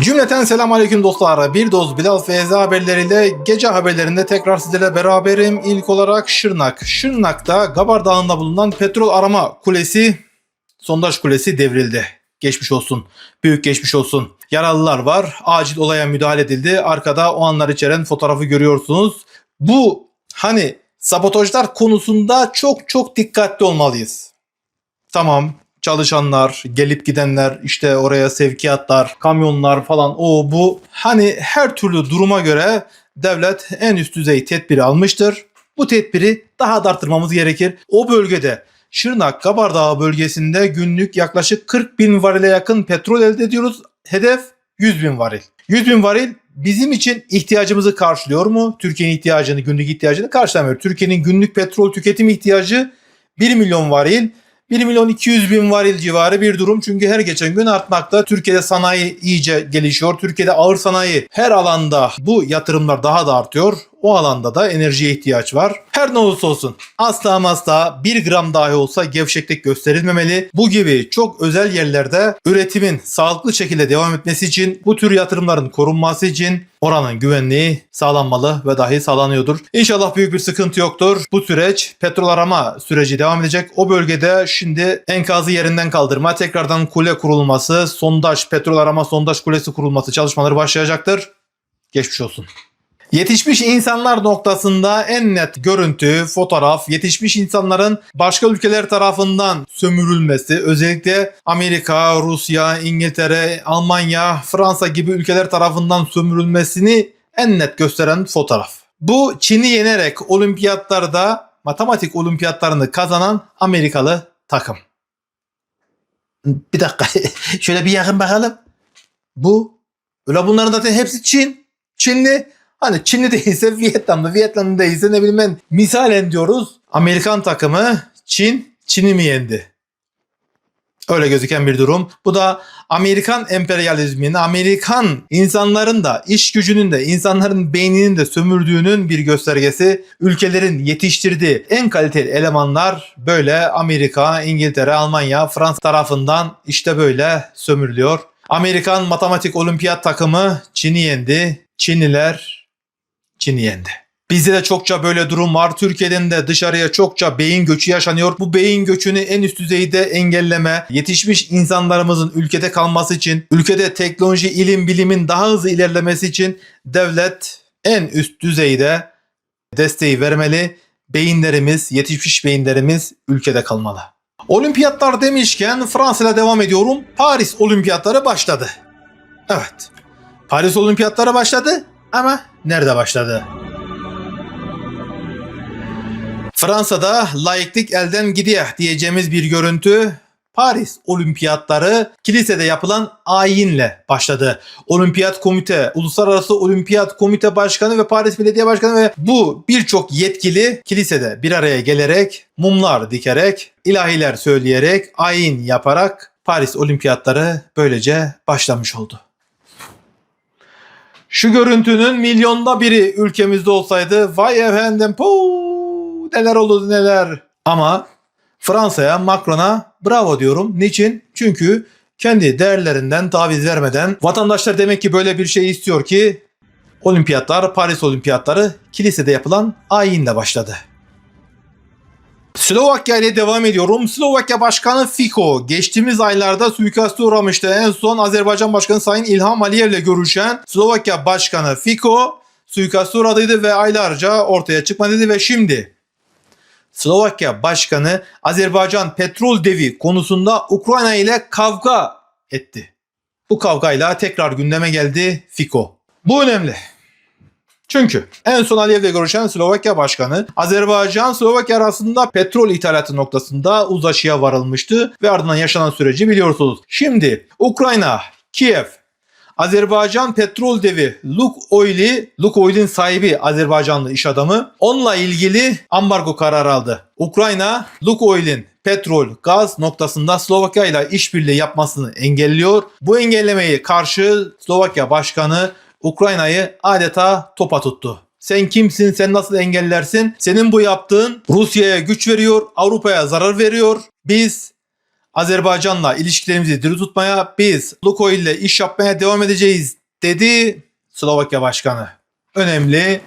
Cümleten selam aleyküm dostlar. Bir doz Bilal FZ haberleriyle gece haberlerinde tekrar sizlerle beraberim. İlk olarak Şırnak. Şırnak'ta Gabar Dağı'nda bulunan petrol arama kulesi, sondaj kulesi devrildi. Geçmiş olsun. Büyük geçmiş olsun. Yaralılar var. Acil olaya müdahale edildi. Arkada o anlar içeren fotoğrafı görüyorsunuz. Bu hani sabotajlar konusunda çok çok dikkatli olmalıyız. Tamam çalışanlar, gelip gidenler, işte oraya sevkiyatlar, kamyonlar falan o bu. Hani her türlü duruma göre devlet en üst düzey tedbiri almıştır. Bu tedbiri daha da arttırmamız gerekir. O bölgede Şırnak Kabardağ bölgesinde günlük yaklaşık 40 bin varile yakın petrol elde ediyoruz. Hedef 100 bin varil. 100 bin varil bizim için ihtiyacımızı karşılıyor mu? Türkiye'nin ihtiyacını, günlük ihtiyacını karşılamıyor. Türkiye'nin günlük petrol tüketim ihtiyacı 1 milyon varil. 1 milyon 200 bin varil civarı bir durum çünkü her geçen gün artmakta. Türkiye'de sanayi iyice gelişiyor. Türkiye'de ağır sanayi her alanda bu yatırımlar daha da artıyor. O alanda da enerjiye ihtiyaç var. Her ne olursa olsun asla asla 1 gram dahi olsa gevşeklik gösterilmemeli. Bu gibi çok özel yerlerde üretimin sağlıklı şekilde devam etmesi için bu tür yatırımların korunması için oranın güvenliği sağlanmalı ve dahi sağlanıyordur. İnşallah büyük bir sıkıntı yoktur. Bu süreç petrol arama süreci devam edecek. O bölgede şimdi enkazı yerinden kaldırma, tekrardan kule kurulması, sondaj, petrol arama sondaj kulesi kurulması çalışmaları başlayacaktır. Geçmiş olsun. Yetişmiş insanlar noktasında en net görüntü, fotoğraf, yetişmiş insanların başka ülkeler tarafından sömürülmesi, özellikle Amerika, Rusya, İngiltere, Almanya, Fransa gibi ülkeler tarafından sömürülmesini en net gösteren fotoğraf. Bu Çin'i yenerek olimpiyatlarda matematik olimpiyatlarını kazanan Amerikalı takım. Bir dakika. Şöyle bir yakın bakalım. Bu. Öyle bunların zaten hepsi Çin. Çinli. Hani Çinli değilse Vietnamlı, Vietnamlı değilse ne bileyim ben misalen diyoruz. Amerikan takımı Çin, Çin'i mi yendi? Öyle gözüken bir durum. Bu da Amerikan emperyalizminin, Amerikan insanların da, iş gücünün de, insanların beyninin de sömürdüğünün bir göstergesi. Ülkelerin yetiştirdiği en kaliteli elemanlar böyle Amerika, İngiltere, Almanya, Fransa tarafından işte böyle sömürülüyor. Amerikan matematik olimpiyat takımı Çin'i yendi. Çinliler Çin'i yendi. Bizde de çokça böyle durum var. Türkiye'den de dışarıya çokça beyin göçü yaşanıyor. Bu beyin göçünü en üst düzeyde engelleme, yetişmiş insanlarımızın ülkede kalması için, ülkede teknoloji, ilim, bilimin daha hızlı ilerlemesi için devlet en üst düzeyde desteği vermeli. Beyinlerimiz, yetişmiş beyinlerimiz ülkede kalmalı. Olimpiyatlar demişken Fransa'yla devam ediyorum. Paris olimpiyatları başladı. Evet. Paris olimpiyatları başladı ama nerede başladı? Fransa'da laiklik elden gidiyor diyeceğimiz bir görüntü Paris Olimpiyatları kilisede yapılan ayinle başladı. Olimpiyat Komite, Uluslararası Olimpiyat Komite Başkanı ve Paris Belediye Başkanı ve bu birçok yetkili kilisede bir araya gelerek mumlar dikerek, ilahiler söyleyerek, ayin yaparak Paris Olimpiyatları böylece başlamış oldu. Şu görüntünün milyonda biri ülkemizde olsaydı vay efendim puu, neler oldu neler. Ama Fransa'ya Macron'a bravo diyorum. Niçin? Çünkü kendi değerlerinden taviz vermeden vatandaşlar demek ki böyle bir şey istiyor ki olimpiyatlar, Paris olimpiyatları kilisede yapılan ayinle başladı. Slovakya ile devam ediyorum. Slovakya Başkanı Fico geçtiğimiz aylarda suikaste uğramıştı. En son Azerbaycan Başkanı Sayın İlham Aliyev ile görüşen Slovakya Başkanı Fico suikaste uğradıydı ve aylarca ortaya çıkmadıydı ve şimdi Slovakya Başkanı Azerbaycan petrol devi konusunda Ukrayna ile kavga etti. Bu kavgayla tekrar gündeme geldi Fico. Bu önemli. Çünkü en son Aliyev'le görüşen Slovakya Başkanı Azerbaycan Slovakya arasında petrol ithalatı noktasında uzlaşıya varılmıştı ve ardından yaşanan süreci biliyorsunuz. Şimdi Ukrayna, Kiev, Azerbaycan petrol devi Lukoil'i, Lukoil'in sahibi Azerbaycanlı iş adamı onunla ilgili ambargo kararı aldı. Ukrayna Lukoil'in petrol, gaz noktasında Slovakya ile işbirliği yapmasını engelliyor. Bu engellemeyi karşı Slovakya Başkanı Ukrayna'yı adeta topa tuttu. Sen kimsin? Sen nasıl engellersin? Senin bu yaptığın Rusya'ya güç veriyor, Avrupa'ya zarar veriyor. Biz Azerbaycan'la ilişkilerimizi diri tutmaya, biz Lukoil ile iş yapmaya devam edeceğiz dedi Slovakya Başkanı. Önemli.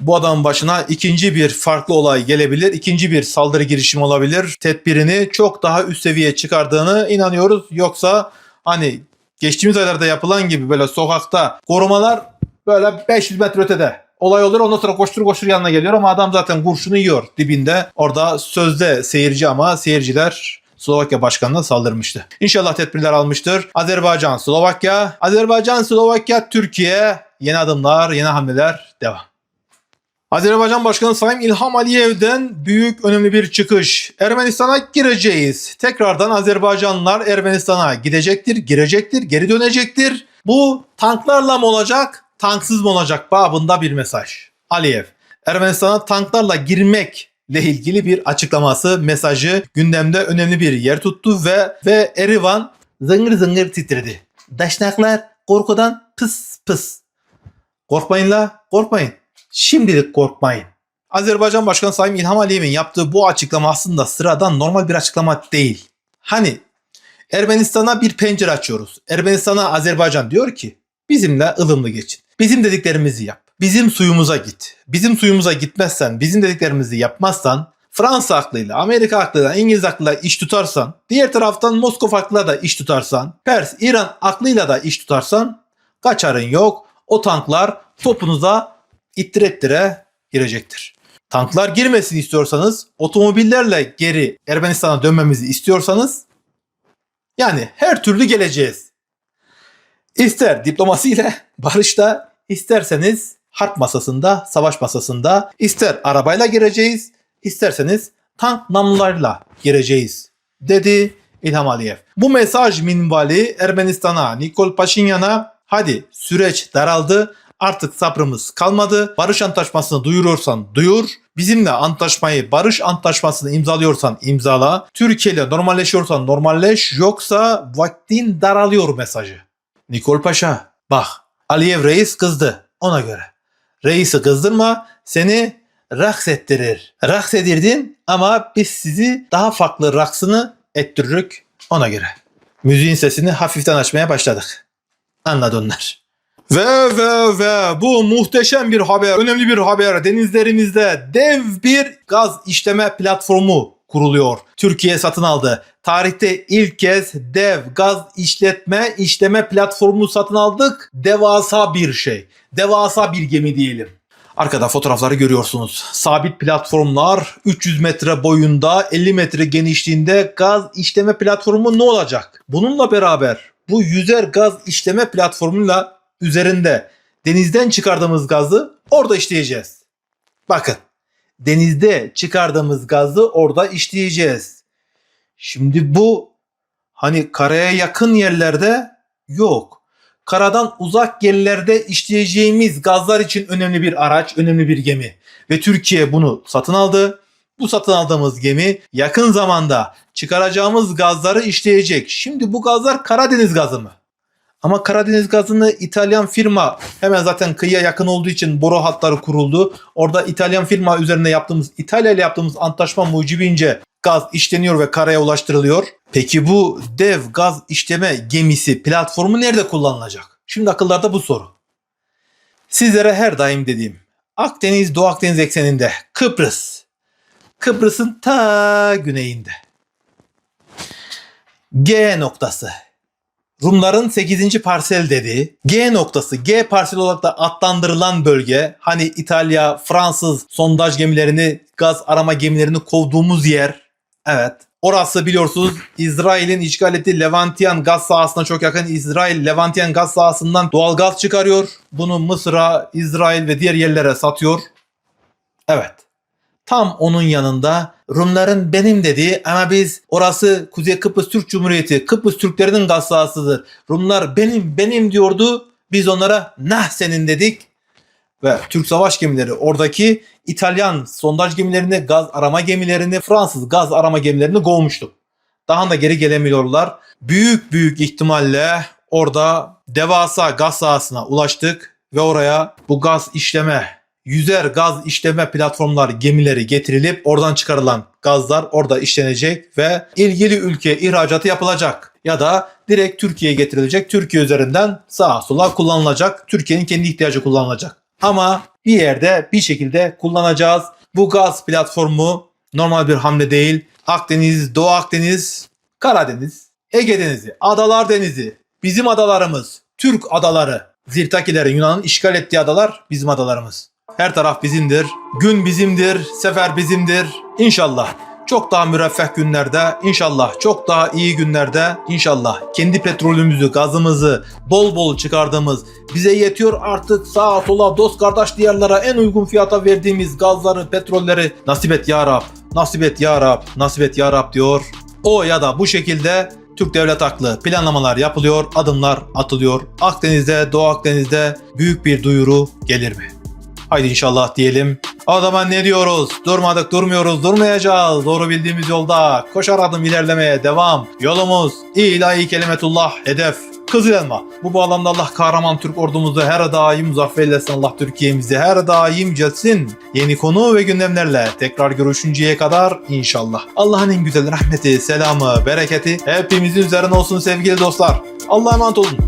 Bu adamın başına ikinci bir farklı olay gelebilir. ikinci bir saldırı girişimi olabilir. Tedbirini çok daha üst seviyeye çıkardığını inanıyoruz. Yoksa hani geçtiğimiz aylarda yapılan gibi böyle sokakta korumalar böyle 500 metre ötede olay olur ondan sonra koştur koştur yanına geliyor ama adam zaten kurşunu yiyor dibinde. Orada sözde seyirci ama seyirciler Slovakya başkanına saldırmıştı. İnşallah tedbirler almıştır. Azerbaycan, Slovakya, Azerbaycan, Slovakya, Türkiye yeni adımlar, yeni hamleler devam. Azerbaycan Başkanı Sayın İlham Aliyev'den büyük önemli bir çıkış. Ermenistan'a gireceğiz. Tekrardan Azerbaycanlılar Ermenistan'a gidecektir, girecektir, geri dönecektir. Bu tanklarla mı olacak, tanksız mı olacak babında bir mesaj. Aliyev, Ermenistan'a tanklarla girmekle ilgili bir açıklaması, mesajı gündemde önemli bir yer tuttu ve ve Erivan zıngır zıngır titredi. Daşnaklar korkudan pıs pıs. Korkmayın la, korkmayın. Şimdilik korkmayın. Azerbaycan Başkanı Sayın İlham Aliyev'in yaptığı bu açıklama aslında sıradan normal bir açıklama değil. Hani Ermenistan'a bir pencere açıyoruz. Ermenistan'a Azerbaycan diyor ki bizimle ılımlı geçin. Bizim dediklerimizi yap. Bizim suyumuza git. Bizim suyumuza gitmezsen, bizim dediklerimizi yapmazsan Fransa aklıyla, Amerika aklıyla, İngiliz aklıyla iş tutarsan, diğer taraftan Moskova aklıyla da iş tutarsan, Pers, İran aklıyla da iş tutarsan kaçarın yok. O tanklar topunuza ittire ittire girecektir. Tanklar girmesini istiyorsanız, otomobillerle geri Ermenistan'a dönmemizi istiyorsanız yani her türlü geleceğiz. İster diplomasiyle, barışta, isterseniz harp masasında, savaş masasında, ister arabayla gireceğiz, isterseniz tank namlularıyla gireceğiz dedi İlham Aliyev. Bu mesaj minvali Ermenistan'a, Nikol Paşinyan'a hadi süreç daraldı, artık sabrımız kalmadı. Barış antlaşmasını duyuruyorsan duyur. Bizimle antlaşmayı, barış antlaşmasını imzalıyorsan imzala. Türkiye ile normalleşiyorsan normalleş. Yoksa vaktin daralıyor mesajı. Nikol Paşa bak Aliyev reis kızdı ona göre. Reisi kızdırma seni raks ettirir. Raks edirdin ama biz sizi daha farklı raksını ettirürük ona göre. Müziğin sesini hafiften açmaya başladık. Anladı onlar. Ve ve ve bu muhteşem bir haber, önemli bir haber. Denizlerimizde dev bir gaz işleme platformu kuruluyor. Türkiye satın aldı. Tarihte ilk kez dev gaz işletme işleme platformu satın aldık. Devasa bir şey. Devasa bir gemi diyelim. Arkada fotoğrafları görüyorsunuz. Sabit platformlar 300 metre boyunda 50 metre genişliğinde gaz işleme platformu ne olacak? Bununla beraber bu yüzer gaz işleme platformuyla üzerinde denizden çıkardığımız gazı orada işleyeceğiz. Bakın denizde çıkardığımız gazı orada işleyeceğiz. Şimdi bu hani karaya yakın yerlerde yok. Karadan uzak yerlerde işleyeceğimiz gazlar için önemli bir araç, önemli bir gemi. Ve Türkiye bunu satın aldı. Bu satın aldığımız gemi yakın zamanda çıkaracağımız gazları işleyecek. Şimdi bu gazlar Karadeniz gazı mı? Ama Karadeniz gazını İtalyan firma hemen zaten kıyıya yakın olduğu için boru hatları kuruldu. Orada İtalyan firma üzerinde yaptığımız İtalya ile yaptığımız antlaşma mucibince gaz işleniyor ve karaya ulaştırılıyor. Peki bu dev gaz işleme gemisi platformu nerede kullanılacak? Şimdi akıllarda bu soru. Sizlere her daim dediğim Akdeniz Doğu Akdeniz ekseninde Kıbrıs. Kıbrıs'ın ta güneyinde. G noktası. Rumların 8. parsel dediği G noktası G parsel olarak da adlandırılan bölge hani İtalya, Fransız sondaj gemilerini, gaz arama gemilerini kovduğumuz yer. Evet. Orası biliyorsunuz İsrail'in işgal ettiği Levantian gaz sahasına çok yakın. İsrail Levantian gaz sahasından doğal gaz çıkarıyor. Bunu Mısır'a, İsrail ve diğer yerlere satıyor. Evet. Tam onun yanında Rumların benim dediği ama biz orası Kuzey Kıbrıs Türk Cumhuriyeti, Kıbrıs Türklerinin gaz sahasıdır. Rumlar benim benim diyordu. Biz onlara nah senin dedik. Ve Türk savaş gemileri oradaki İtalyan sondaj gemilerini, gaz arama gemilerini, Fransız gaz arama gemilerini kovmuştuk. Daha da geri gelemiyorlar. Büyük büyük ihtimalle orada devasa gaz sahasına ulaştık ve oraya bu gaz işleme yüzer gaz işleme platformlar gemileri getirilip oradan çıkarılan gazlar orada işlenecek ve ilgili ülkeye ihracatı yapılacak ya da direkt Türkiye'ye getirilecek. Türkiye üzerinden sağa sola kullanılacak. Türkiye'nin kendi ihtiyacı kullanılacak. Ama bir yerde bir şekilde kullanacağız. Bu gaz platformu normal bir hamle değil. Akdeniz, Doğu Akdeniz, Karadeniz, Ege Denizi, Adalar Denizi, bizim adalarımız, Türk adaları, Zirtakilerin Yunan'ın işgal ettiği adalar bizim adalarımız. Her taraf bizimdir. Gün bizimdir, sefer bizimdir. İnşallah çok daha müreffeh günlerde, inşallah çok daha iyi günlerde, inşallah kendi petrolümüzü, gazımızı bol bol çıkardığımız, bize yetiyor artık sağa sola dost kardeş diyarlara en uygun fiyata verdiğimiz gazları, petrolleri nasip et ya Rab, nasip et ya Rab, nasip et ya Rab diyor. O ya da bu şekilde Türk devlet haklı planlamalar yapılıyor, adımlar atılıyor. Akdeniz'de, Doğu Akdeniz'de büyük bir duyuru gelir mi? Haydi inşallah diyelim. O zaman ne diyoruz? Durmadık, durmuyoruz, durmayacağız. Doğru bildiğimiz yolda koşar adım ilerlemeye devam. Yolumuz ilahi kelimetullah hedef. Kızıl elma. Bu bağlamda Allah kahraman Türk ordumuzu her daim muzaffer eylesin. Allah Türkiye'mizi her daim celsin. Yeni konu ve gündemlerle tekrar görüşünceye kadar inşallah. Allah'ın en güzel rahmeti, selamı, bereketi hepimizin üzerine olsun sevgili dostlar. Allah'a emanet olun.